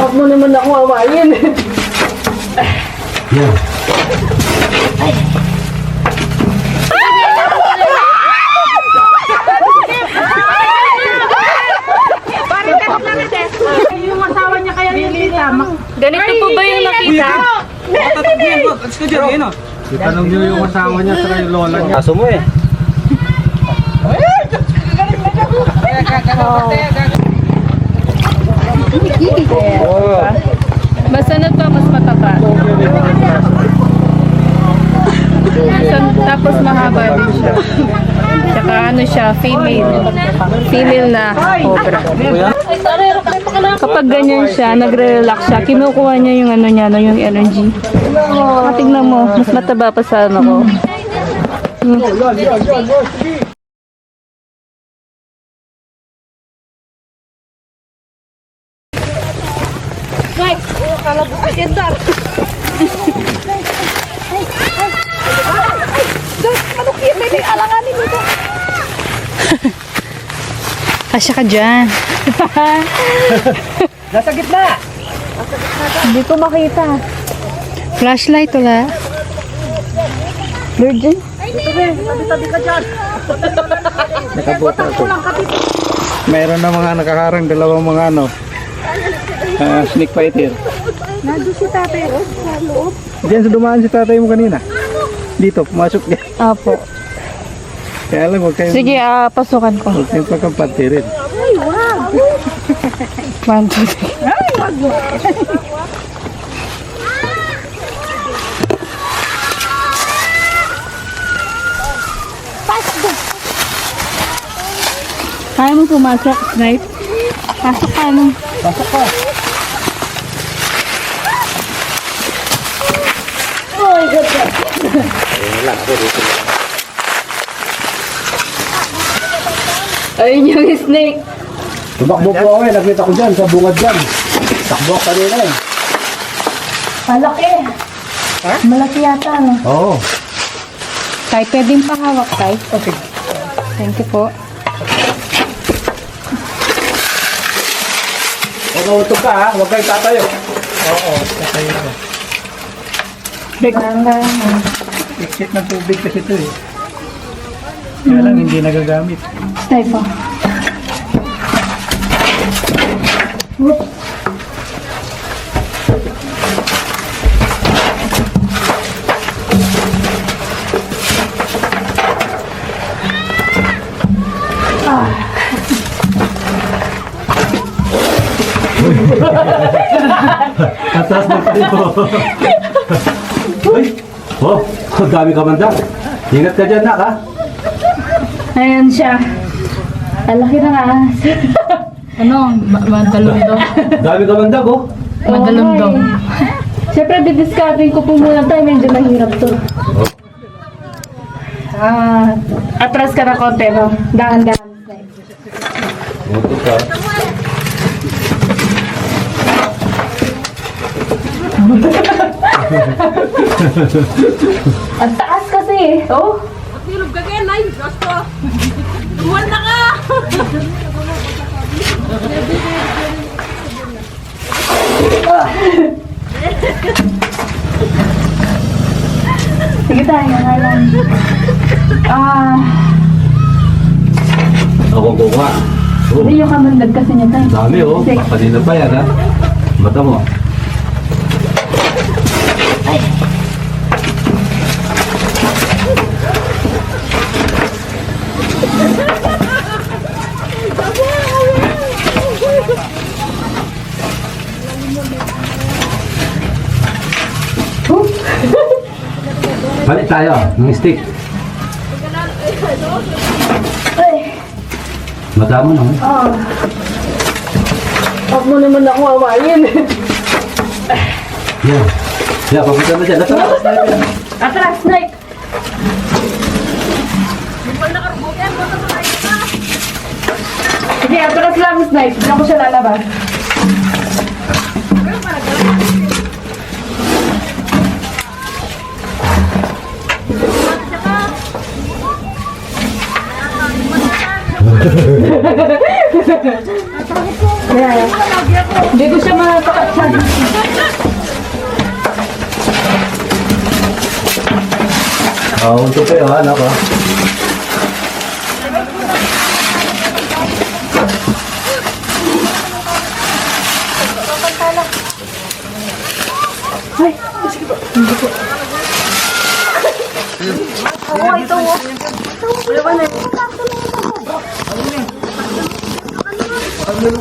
Huwag mo naman ako awayin. Yan. yung asawa niya kaya nilita. Ganito po ba yung nakita? Itanong niyo yung asawa niya sa yung lola niya. Aso mo eh. Oh. Basta na to, mas mataba. Tapos mahaba din siya. Tsaka ano siya, female. Female na cobra. Kapag ganyan siya, nagre-relax siya, kinukuha niya yung ano niya, yung energy. Tingnan mo, mas mataba pa sa ano ko. Asya ka dyan. Nasa gitna! Hindi ko makita. Flashlight wala. Virgin? Nakabuta ko. Meron na mga nakakarang dalawang mga ano. ah, snake fighter. Nandun si tatay Ros sa loob. Diyan sa dumaan si tatay mo kanina. Dito, pumasok niya. Apo. Kaya lang, huwag kayong, Sige, ah, pasukan ko. huwag kayong pagkampatirin. Ay, wag. One, two, three. Kaya mo pumasok, snipe? Pasok ka, ano? Pasok ka. Ayun yung snake. Tumakbo po ako eh. Nakita ko dyan sa bungad dyan. Takbo ako kanina eh. Malaki. Malaki yata, no? Oo. Tay, pwedeng pahawak, Tay? Okay. Thank you po. Huwag mauntog ka ha. Huwag kayo tatayo. Oo, tatayo ka. Exit ng tubig kasi ito eh. Kaya lang hindi nagagamit. Tay po. Atas na tayo. Dami ka banda. Ingat ka dyan, nak ha? Ayan siya. Alaki ng ahas. ano? Madalundong. Dami ka banda, oh. Madalundong. Siyempre, didiscarding ko po muna tayo. Medyo mahirap to. Ah, atras ka na konti, no? Dahan-dahan. Moto ka. Ang taas kasi, eh. Oh. Tilog ka kaya, Nay. Gusto. Duwan na ka. Sige tayo, nga lang. Ah, Ako kuha. Oh, hindi yung kamandag kasi niya tayo. dami, oh. Sige. Kanina pa yan, ha? Mata mo. Tayo, ng stick. Mata mo na, oh. Huwag mo naman ako awayin. Yan. Yan, papunta na dyan. Nasa Atras, Nike! Sige, atras lang, Snipe. Diyan ko siya lalabas. Hindi ko siya Ah, untuk kayo ha, anak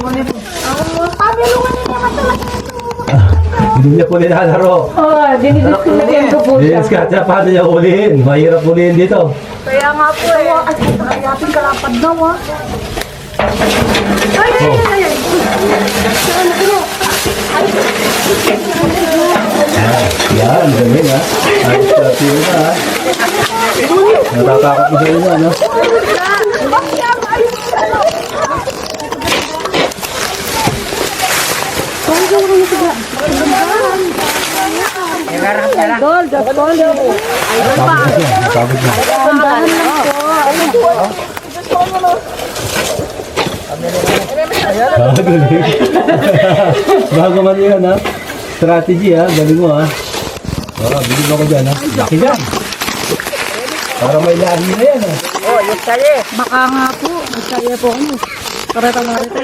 ha. Hindi niya po nilalaro. Oo, dinidiscriminate ko po siya. Yes, kaya paano niya ulihin? Mahirap ulihin dito. Kaya nga po eh. Yan, galing ha. Ayos ka, sino na ha. Natatakot mo sa inyo, ano? Napagod na. Ah, galing. Bago man yun ha. Strategy ha, galing mo ha. Oh, bilib ako dyan ha. Laki dyan. Para may lahi na yan ha. Baka nga po. Masaya po kami. Karata nga rito.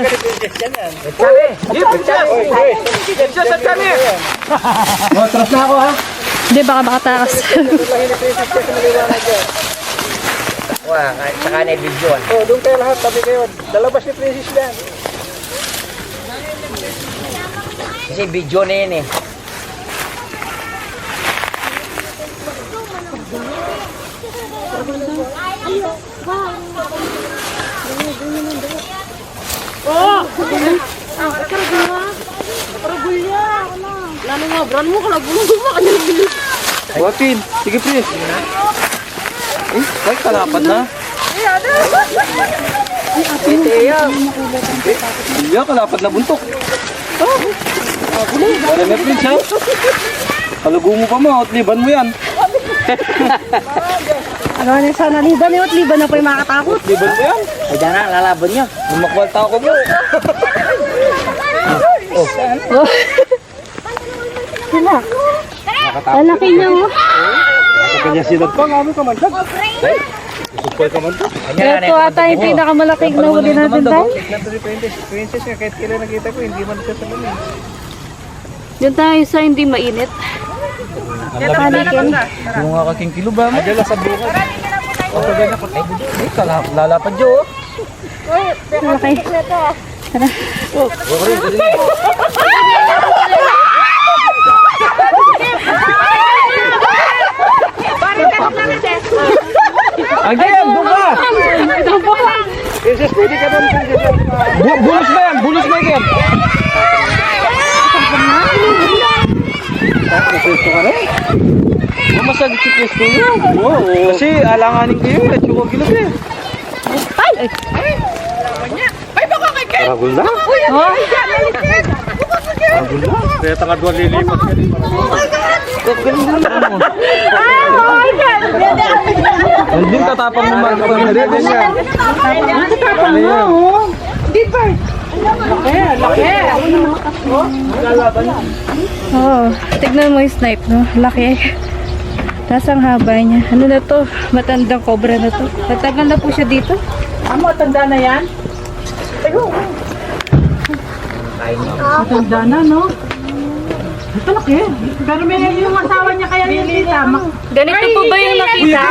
Oh, tras na ako ha. Hindi, baka makatakas. Wah, saka na video. Oh, doon kayo lahat, tabi kayo. Dalabas ni Princess yan. Kasi video na yun eh. Joaquin, sige please. Eh, ay, kalapad na. Iya, kalapad na buntok. Oh. Wala na prince ha. Kalugo mo pa mo, at liban mo yan. Ano na sana liban yun? Liban na po yung makatakot. Liban mo yan. Ay, dyan na, lalaban niya. Lumakwalta ako mo. Sila. Ang laki niya oh. Kanya sinad pa, ngami ka man. Usupay ka man to. Ito ata yung pinakamalaking nahuli natin tayo. Nandito si Princess. Princess nga, kahit kailan nakita ko, hindi man siya sa lumin. Diyan tayo sa hindi mainit. Panikin. Yung nga kaking kilo ba mo? Adala sa bukod. O, tagay na ko. Ay, lalapad yo. Okay. Tara. Again, buka! Princess, pwede ka doon. Bu- bulos ba yan? Bulos ba yan? Pwesto ka rin? Mamasagit si Pwesto yun. Oo. Kasi alanganin ko yun. Let's go gilid eh. Ay! Paragul na. Oh! Paragul na. Kaya tanga doon lilipat ka din. Galing na lang mo. Hindi tatapang mo mga kapag rin. Ganyan. Ano yan? Oh, tignan mo yung snipe, no? Laki. Tapos ang haba niya. Ano na to? Matandang cobra na to. Matagal na po siya dito. Amo, tanda na yan? Tanda na, no? Ito laki. Pero may yung asawa niya kaya nilita. Ganito po ba yung nakita?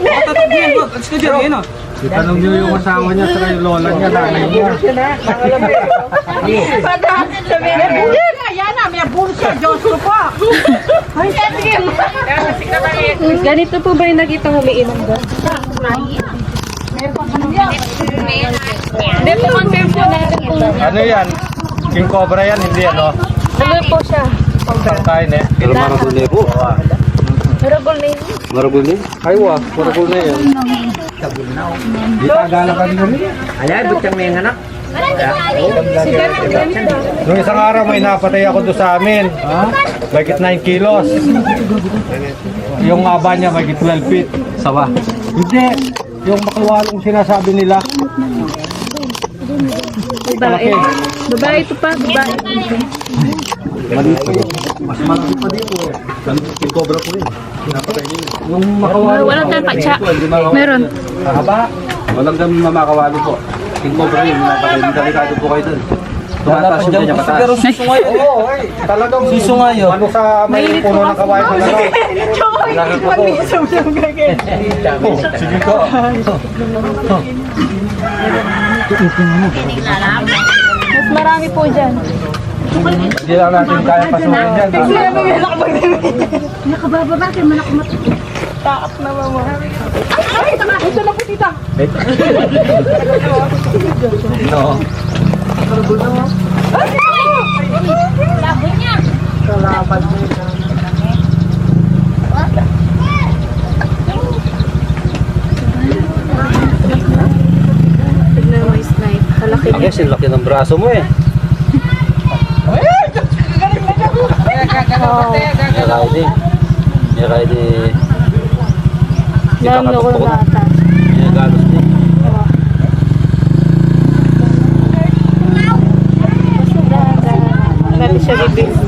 Let's go dyan. Yan o. Itanong niyo yung asawa niya sa yung lola niya, nanay niya. Yan na, may bulsa. Diyos ko po. Ganito po ba yung nakita umiinom doon? Hindi po confirm po natin Ano yan? King Cobra yan, hindi ano? ano po siya. Kain eh. Pero na po. Durable na yun. Maragul na Ay wa, maragul na yan. Di tagala ka rin rin. Ala, butang na yung anak. Nung isang araw may napatay ako doon sa amin. Bagit 9 kilos. Yung aba niya bagit 12 feet. Sawa. Hindi. Yung makalwalong sinasabi nila. Eh. Babae ito pa, babae. Mas malaki pa dito. Yung cobra po rin. Napatay niyo. Yung Ah, walang tapatsa. Meron. Haba. Walang kami mamakawali po. Yung cobra yun, napatay. Hindi delikado po kayo dun. Tumataas yung kanya kataas. Pero susungayo. Oo, eh. Talagang susungayo. Ano sa may puno ng kawain na ano. Lagi po po. Sige ko. Mas marami po dyan. Hindi lang natin kaya pasukin yan. Nakababa ka, manakumat. Taak na mama. Ay, tama. Ito na po, tita. No. Tignan mo yung snipe. Kalaki Ang yes, laki ng braso mo eh. Yakay di. Yakay di. Lalo ko Ipakatuktok na ata. Galos di. Basta dahan-dahan. Natin siya bibig.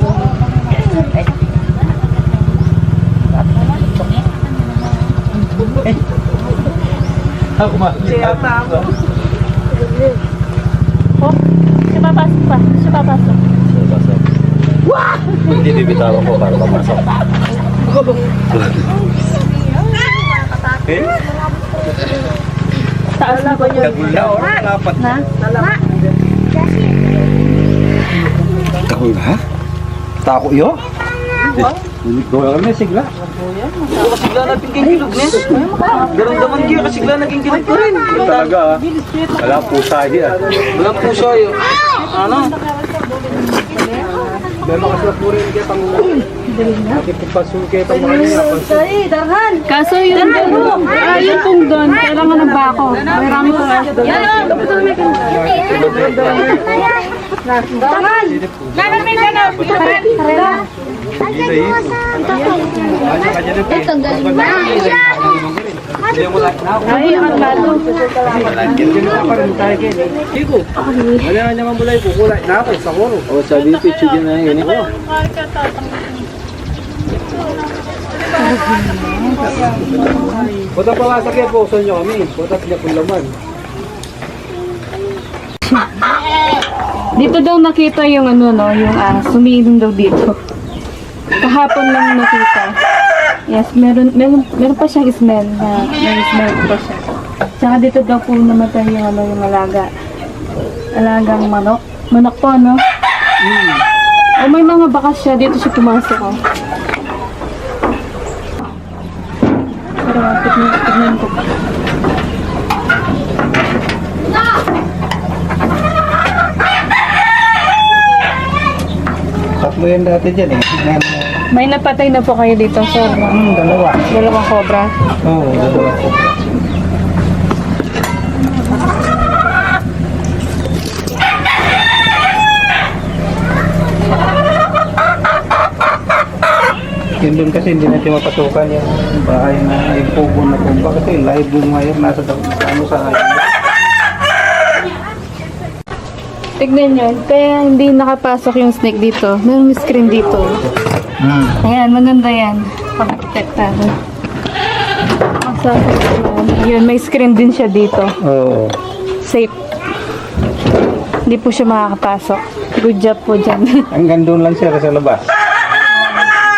Oh, siya papasok pa. Siya papasok. Hindi bibitawan ko para pumasok. Taas na ko yun. Oh, dapat. Na? Tako ha? Tako yo? Doon kami sigla. Kasigla natin kilog niya. Ganun naman kayo, kasigla naging kilog ko rin. Talaga ah. Wala pusa diya. Wala po siya yun. Ano? May makasapuri kaya pang Ati pagpasuki itong mga niya. Kaso yung doon, ah, yung pong doon, kailangan ng bako. Marami po nga doon. Ay, ang lalo. Wala nga naman mulay ko. Kulay na ako sa kuro. O sabi picture din na yun. eh. Punta pa nga sa kaya po sa inyo kami. Punta siya kung laman. Dito daw nakita yung ano no, yung ah, sumiling daw dito. Kahapon lang nakita. Yes, meron meron meron pa siyang smell na may smell pa siya. Tsaka dito daw po namatay yung ano yung alaga. Alagang manok. Manok po no? Mm. O may mga bakas siya dito siya pumasok oh. Pero tignan, tignan ko. Tatlo yan dati dyan eh. Yan, May napatay na po kayo dito, sir. hmm, dalawa. Dalawang cobra. Oo, oh, dalawa. Yun doon kasi hindi natin mapasukan yung bahay na yung pugo na pumba kasi live yung ngayon nasa ano sa highway. Tignan nyo, kaya hindi nakapasok yung snake dito. Merong screen dito. Hmm. Ayan, maganda yan. Yan. Yun, may screen din siya dito. Oo. Safe. Hindi po siya makakapasok. Good job po dyan. Hanggang doon lang siya sa labas.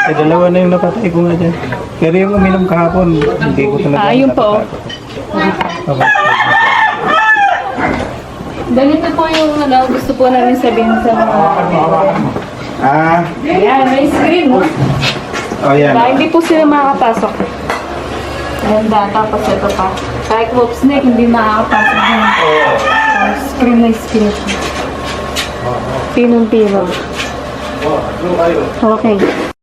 Eh, dalawa na yung napatay ko nga dyan. Pero yung uminom kahapon, hindi ko talaga Ah, yun po. Okay. Ganito po yung ano, gusto po namin sabihin sa mga... Ah, Ayan, may screen. No? oh yan. Diba? Hindi po sila makakapasok. Ganda, tapos ito pa. Kahit wolf snake, hindi makakapasok din. Oh, screen na screen. Pinong-pino. Okay.